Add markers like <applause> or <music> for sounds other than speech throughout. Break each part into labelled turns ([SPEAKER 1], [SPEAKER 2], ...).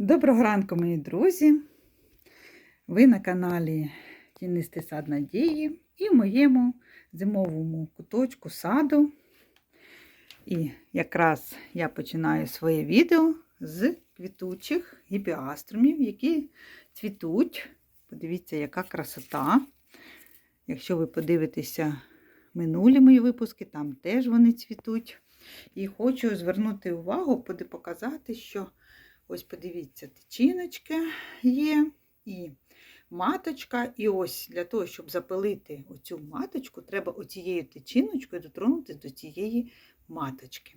[SPEAKER 1] Доброго ранку, мої друзі! Ви на каналі Тінистий сад Надії і в моєму зимовому куточку саду. І якраз я починаю своє відео з квітучих гіпіаструмів, які цвітуть. Подивіться, яка красота. Якщо ви подивитеся минулі мої випуски, там теж вони цвітуть. І хочу звернути увагу, показати, що Ось подивіться, тичиночка є і маточка. І ось для того, щоб запилити оцю маточку, треба оцією тичиночкою дотронутися до цієї маточки.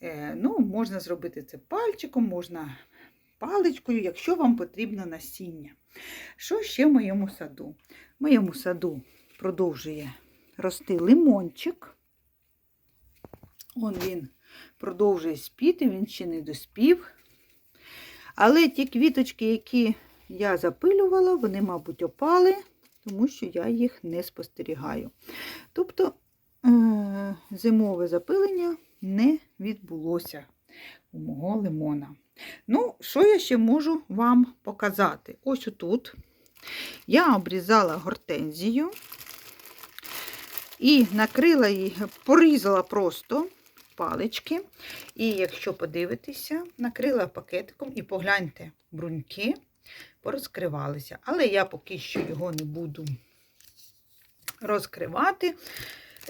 [SPEAKER 1] Е, ну, Можна зробити це пальчиком, можна паличкою, якщо вам потрібно насіння. Що ще в моєму саду? В моєму саду продовжує рости лимончик. Он він продовжує спіти, він ще не доспів. Але ті квіточки, які я запилювала, вони, мабуть, опали, тому що я їх не спостерігаю. Тобто е зимове запилення не відбулося у мого лимона. Ну, що я ще можу вам показати? Ось отут я обрізала гортензію і накрила її, порізала просто палички. І якщо подивитися, накрила пакетиком і погляньте, бруньки порозкривалися. Але я поки що його не буду розкривати.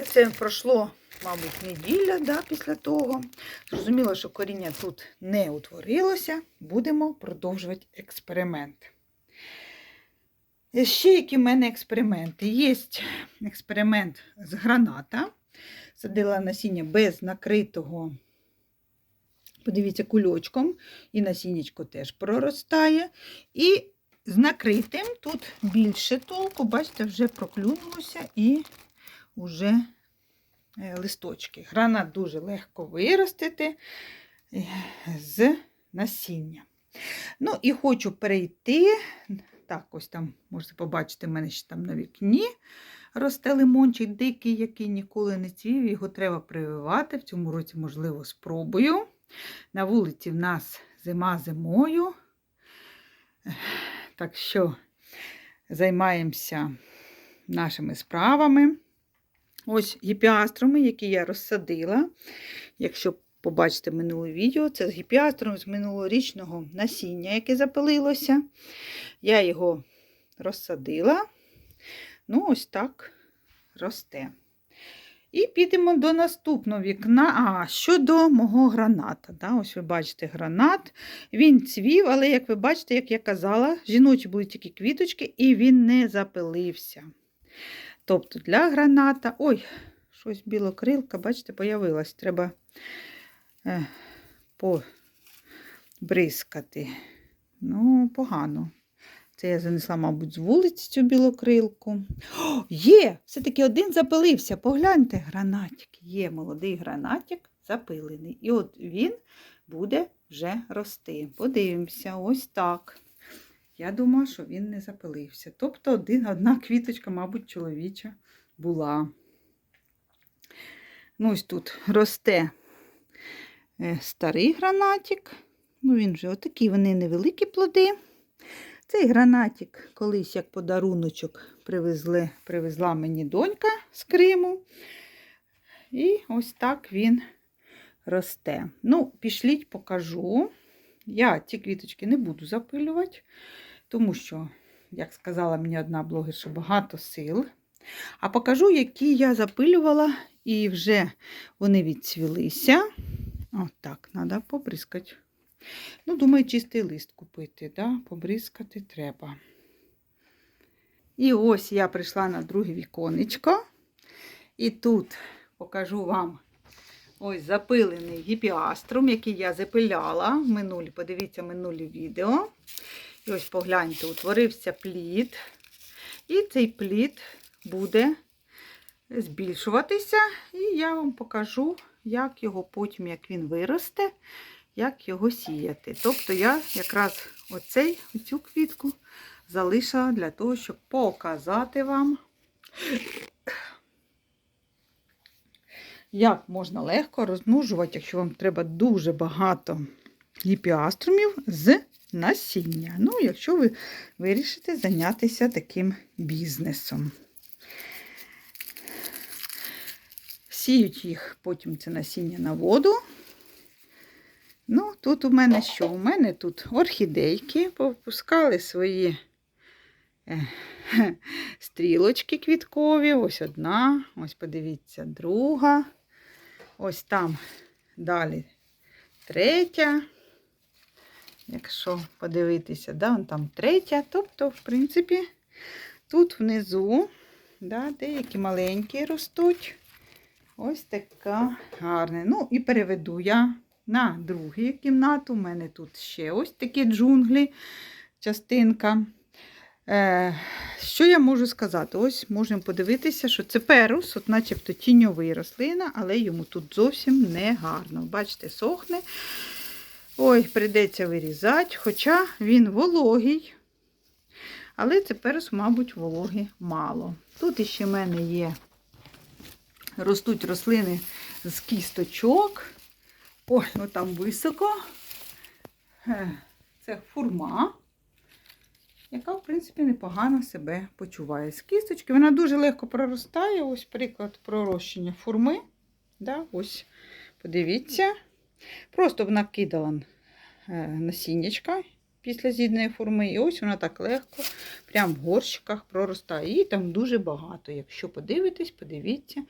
[SPEAKER 1] Це пройшло, мабуть, неділя да, після того. Зрозуміло, що коріння тут не утворилося. Будемо продовжувати експеримент. Ще які в мене експерименти? Є експеримент з граната садила насіння без накритого, подивіться, кульочком, і насіннячко теж проростає. І з накритим тут більше толку, бачите, вже проклюнулося і вже е, листочки. Гранат дуже легко виростити е, з насіння. Ну, і хочу перейти. Так, ось там, можете побачити, в мене ще там на вікні росте лимончик дикий, який ніколи не цвів, його треба прививати. В цьому році, можливо, спробую. На вулиці в нас зима зимою. Так що займаємося нашими справами. Ось гіпіаструми, які я розсадила. Якщо побачите минуле відео, це з гіпіастром з минулорічного насіння, яке запалилося. Я його розсадила. Ну, ось так росте. І підемо до наступного вікна. А, щодо мого граната. Да? Ось ви бачите гранат. Він цвів, але, як ви бачите, як я казала, жіночі були тільки квіточки, і він не запилився. Тобто для граната. Ой, щось білокрилка, бачите, появилась. Треба е, побризкати. Ну, погано. Це я занесла, мабуть, з вулиці цю білокрилку. О, Є! Все-таки один запилився. Погляньте, гранатик. Є молодий гранатик запилений. І от він буде вже рости. Подивимося, ось так. Я думаю, що він не запилився. Тобто один, одна квіточка, мабуть, чоловіча була. Ну, Ось тут росте е, старий гранатик. Ну, він вже отакі вони невеликі плоди. Цей гранатик колись як подаруночок привезли, привезла мені донька з Криму. І ось так він росте. Ну, пішліть, покажу. Я ці квіточки не буду запилювати, тому що, як сказала мені одна блогерша, багато сил. А покажу, які я запилювала, і вже вони відцвілися. Отак, треба побризкати. Ну, думаю, чистий лист купити, да? побризкати треба. І ось я прийшла на друге віконечко. І тут покажу вам ось запилений гіпіаструм, який я запиляла минулі, подивіться, минулі відео. І ось погляньте, утворився плід. І цей плід буде збільшуватися. І я вам покажу, як його потім, як він виросте як його сіяти. Тобто я якраз оцей, оцю квітку залишила для того, щоб показати вам, як можна легко розмножувати, якщо вам треба дуже багато гіпіаструмів з насіння. Ну, якщо ви вирішите зайнятися таким бізнесом. Сіють їх потім це насіння на воду. Ну, тут у мене що? У мене тут орхідейки попускали свої е, <laughs> стрілочки квіткові. Ось одна, ось подивіться, друга. Ось там далі третя. Якщо подивитися, да, вон там третя. Тобто, в принципі, тут внизу да, деякі маленькі ростуть. Ось така гарна. Ну, і переведу я на другу кімнату. У мене тут ще ось такі джунглі, частинка. Е, що я можу сказати? Ось можемо подивитися, що це перус, от начебто тіньовий рослина, але йому тут зовсім не гарно. Бачите, сохне. Ой, прийдеться вирізати, хоча він вологий. Але це перус, мабуть, вологи мало. Тут іще в мене є ростуть рослини з кісточок. Ой, ну там високо. Е, Це фурма, яка, в принципі, непогано себе почуває. З кісточки вона дуже легко проростає. Ось приклад пророщення фурми. Да, Ось, подивіться. Просто вона кидала е, насіннячка після з'їдної форми. І ось вона так легко, прямо в горщиках проростає. Її там дуже багато. Якщо подивитесь, подивіться,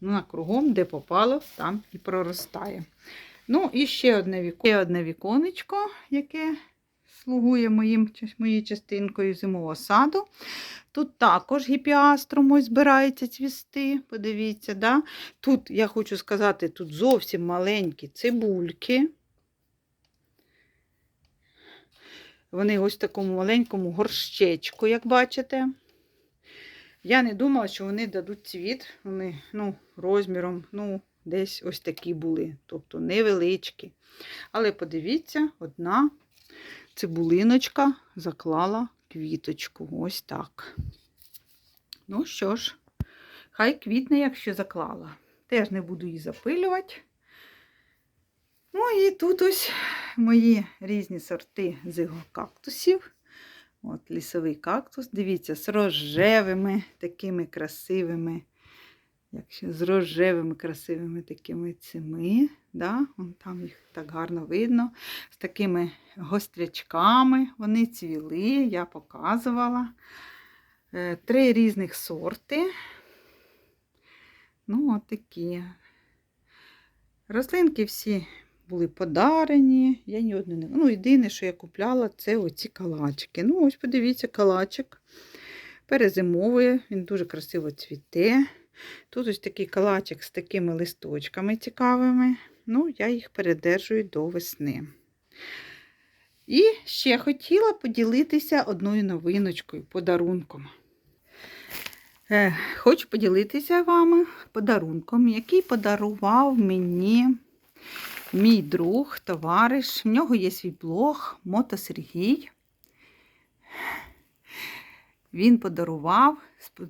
[SPEAKER 1] вона кругом, де попало, там і проростає. Ну, і ще одне, віко... ще одне віконечко, яке слугує моїм, моєю частинкою зимового саду. Тут також гіпіаструм ось збирається цвісти. Подивіться, да? тут, я хочу сказати, тут зовсім маленькі цибульки. Вони ось в такому маленькому горщечку, як бачите. Я не думала, що вони дадуть цвіт. Вони ну, розміром ну, десь ось такі були, тобто невеличкі. Але подивіться, одна цибулиночка заклала квіточку. Ось так. Ну що ж, хай квітне, якщо заклала. Теж не буду її запилювати. Ну і тут ось мої різні сорти зигокактусів. От лісовий кактус. Дивіться, з рожевими такими красивими, якщо з рожевими красивими такими цими. Да? Вон там їх так гарно видно. З такими гострячками. Вони цвіли, я показувала. Е, Три різних сорти. Ну, от такі. Рослинки всі були подарені. Я ні одну не. Ну, єдине, що я купляла, це оці калачики. Ну, ось подивіться, калачик. Перезимовує, він дуже красиво цвіте. Тут ось такий калачик з такими листочками цікавими. Ну, я їх передержую до весни. І ще хотіла поділитися одною новиночкою, подарунком. Е, Хочу поділитися вами подарунком, який подарував мені мій друг, товариш. В нього є свій блог Мото Сергій. Він подарував,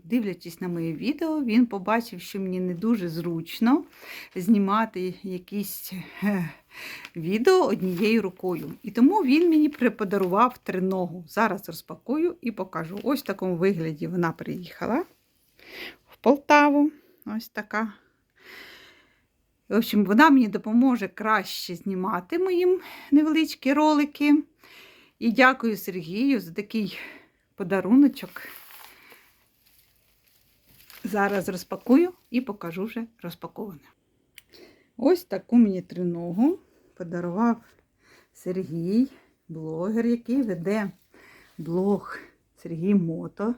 [SPEAKER 1] дивлячись на моє відео, він побачив, що мені не дуже зручно знімати якісь е, відео однією рукою. І тому він мені приподарував триногу. Зараз розпакую і покажу. Ось в такому вигляді вона приїхала в Полтаву. Ось така. В общем, вона мені допоможе краще знімати мої невеличкі ролики. І дякую Сергію за такий подаруночок. Зараз розпакую і покажу вже розпаковане. Ось таку мені триногу подарував Сергій, блогер, який веде блог Сергій Мото.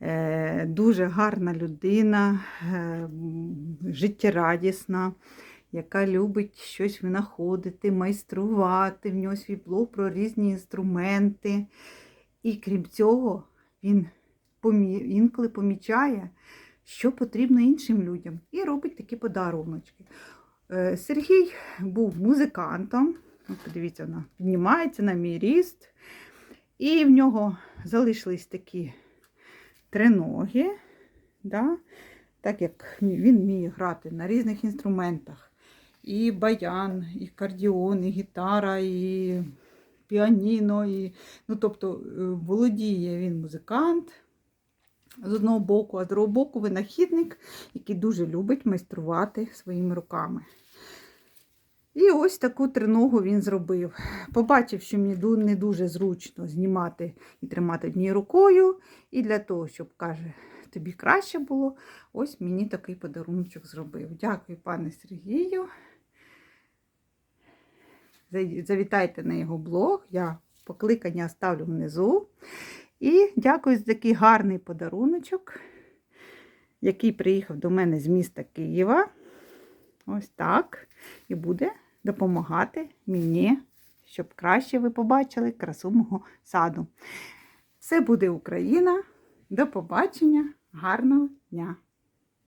[SPEAKER 1] Е, Дуже гарна людина, е, життєрадісна, яка любить щось винаходити, майструвати. В нього свій блог про різні інструменти. І крім цього, він інколи помічає, що потрібно іншим людям, і робить такі подаруночки. Е, Сергій був музикантом. Подивіться, вона піднімається на мій ріст. І в нього залишились такі триноги, да? так як він вміє грати на різних інструментах. І баян, і кардіон, і гітара, і піаніно, і, ну, тобто е, володіє він музикант з одного боку, а з другого боку винахідник, який дуже любить майструвати своїми руками. І ось таку триногу він зробив. Побачив, що мені не дуже зручно знімати і тримати однією рукою. І для того, щоб каже, тобі краще було, ось мені такий подарунок зробив. Дякую, пане Сергію. Завітайте на його блог. Я покликання ставлю внизу. І дякую за такий гарний подаруночок, який приїхав до мене з міста Києва. Ось так. І буде допомагати мені, щоб краще ви побачили красу мого саду. Все буде Україна. До побачення, гарного дня!